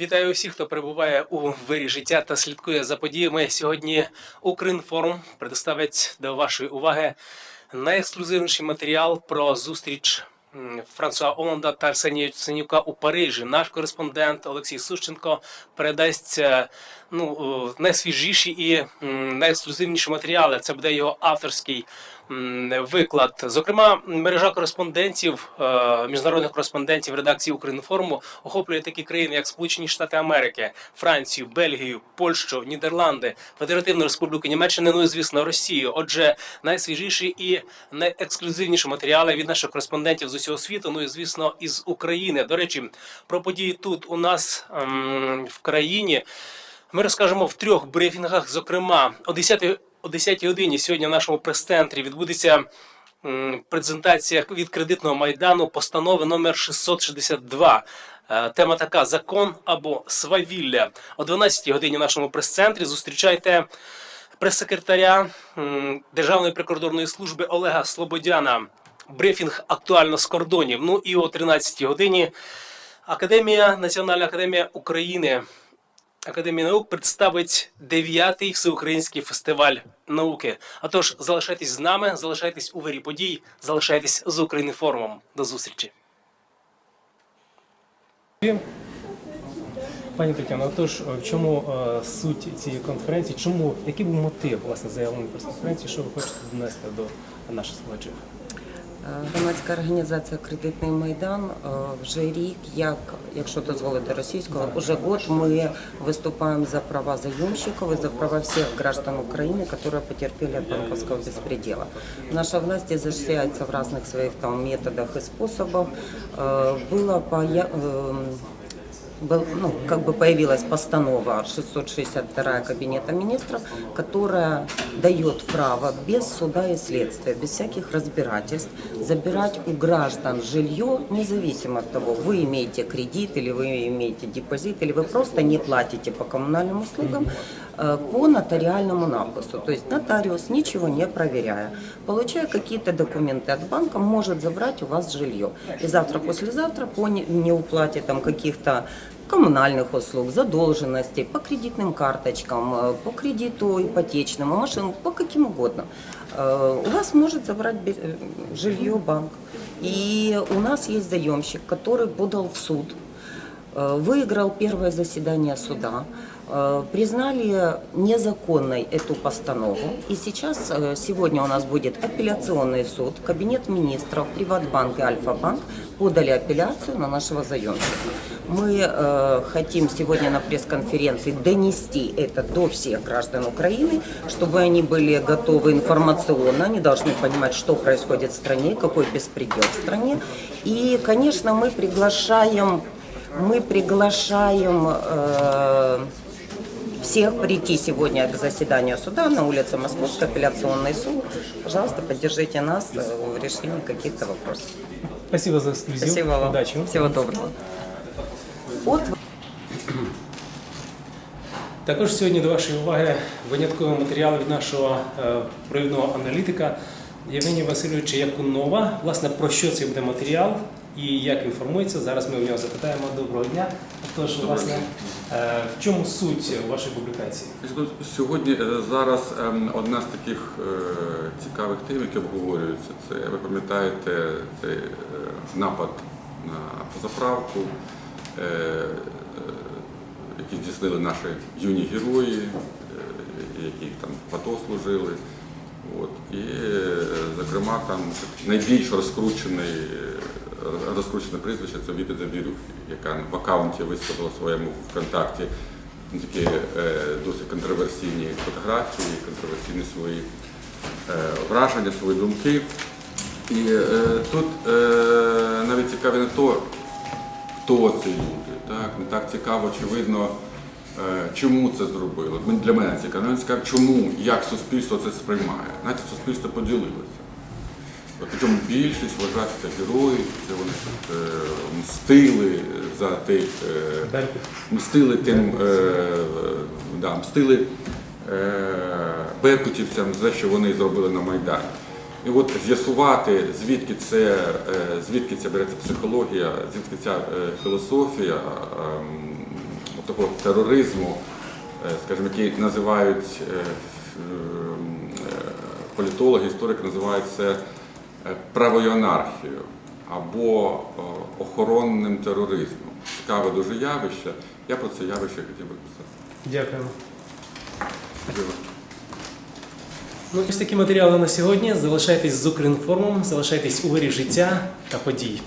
Вітаю усіх, хто перебуває у вирі життя та слідкує за подіями. Сьогодні Укрінформ предоставить до вашої уваги найексклюзивніший матеріал про зустріч Франсуа Оланда та Арсенія Яценюка у Парижі. Наш кореспондент Олексій Сущенко передасть е, ну, найсвіжіші і найексклюзивніші матеріали. Це буде його авторський виклад. Зокрема, мережа кореспондентів, е, міжнародних кореспондентів редакції Укрінформу охоплює такі країни, як Сполучені Штати Америки, Францію, Бельгію, Польщу, Нідерланди, Федеративну Республіку Німеччини, ну і звісно Росію. Отже, найсвіжіші і найексклюзивніші матеріали від наших кореспондентів з усього світу. Ну і звісно, із України. До речі, про події тут у нас ем, в країні. Ми розкажемо в трьох брифінгах. Зокрема, о 10 о 10 годині сьогодні в нашому прес-центрі відбудеться презентація від кредитного майдану постанови номер 662. Е, Тема така: закон або свавілля. О 12 годині в нашому прес-центрі зустрічайте прес-секретаря Державної прикордонної служби Олега Слободяна. Брифінг актуально з кордонів. Ну і о 13 годині Академія Національна академія України Академія наук представить дев'ятий всеукраїнський фестиваль науки. А тож залишайтесь з нами, залишайтесь у вирі подій, залишайтесь з Укрінформом. До зустрічі. Пані Тетяно, отож, в чому е, суть цієї конференції? Чому який був мотив власне заявленої прес-конференції? Що ви хочете донести до наших слухачів? Е, Громадська організація Кредитний Майдан е, вже рік, як якщо дозволити російського, уже год ми виступаємо за права заемщиков и за права всех граждан Украины, которые потерпели от банковского беспредела. Наша власть изощряется в разных своих там методах и способах. Э, Было поя- эм, был, ну, как бы появилась постанова 662 Кабинета министров, которая дает право без суда и следствия, без всяких разбирательств, забирать у граждан жилье, независимо от того, вы имеете кредит или вы имеете депозит, или вы просто не платите по коммунальным услугам, э, по нотариальному напису. То есть нотариус, ничего не проверяя, получая какие-то документы от банка, может забрать у вас жилье. И завтра, послезавтра по не- неуплате там каких-то коммунальных услуг, задолженностей, по кредитным карточкам, э, по кредиту ипотечному, машин, по каким угодно. Э, У вас может забрать э, жилье банк. И у нас есть заемщик, который подал в суд выиграл первое заседание суда, признали незаконной эту постанову. И сейчас, сегодня у нас будет апелляционный суд, Кабинет министров, Приватбанк и Альфа-банк подали апелляцию на нашего заемщика. Мы э, хотим сегодня на пресс-конференции донести это до всех граждан Украины, чтобы они были готовы информационно, они должны понимать, что происходит в стране, какой беспредел в стране. И, конечно, мы приглашаем мы приглашаем э, всех прийти сегодня к заседанию суда на улице Московской, апелляционный суд. Пожалуйста, поддержите нас э, в решении каких-то вопросов. Спасибо за ексклюзив. Спасибо вам. Удачі. Всего доброго. От Також сьогодні до вашої уваги винятковий матеріал від нашого е, провідного аналітика Євгенія Васильовича Якунова. Власне, про що це буде матеріал і як інформується. Зараз ми в нього запитаємо. Доброго дня. Тож, власне, е, в чому суть вашої публікації? Сьогодні е, зараз ем, одна з таких цікавих тем, які обговорюються, це ви пам'ятаєте цей напад на заправку, е, е, здійснили наші юні герої, е, які там в АТО служили. От. І, зокрема, там найбільш розкручений, розкручене прізвище це Віта Забірюх, яка в аккаунті виставила своєму ВКонтакті такі досить контроверсійні фотографії, контроверсійні свої враження, свої думки. І тут навіть цікаві не то, хто ці люди. Так? Не так цікаво, очевидно, е, чому це зробили. Для мене цікаво. Мене цікаво, чому, як суспільство це сприймає. Знаєте, суспільство поділилося. Причому більшість вважають це герої, це вони тут е, мстили за тих, е, мстили тим, е, е, да, мстили е, беркутівцям за те, що вони зробили на Майдані. І от з'ясувати, звідки це, е, звідки ця береться психологія, звідки ця е, філософія ем, такого тероризму, е, скажімо, який називають політологи, історики називають це правою анархією або охоронним тероризмом. Цікаве дуже явище. Я про це явище хотів би писати. Дякуємо. Дякую. Ну, ось такі матеріали на сьогодні. Залишайтесь з Укрінформом, залишайтесь у вирі життя та подій.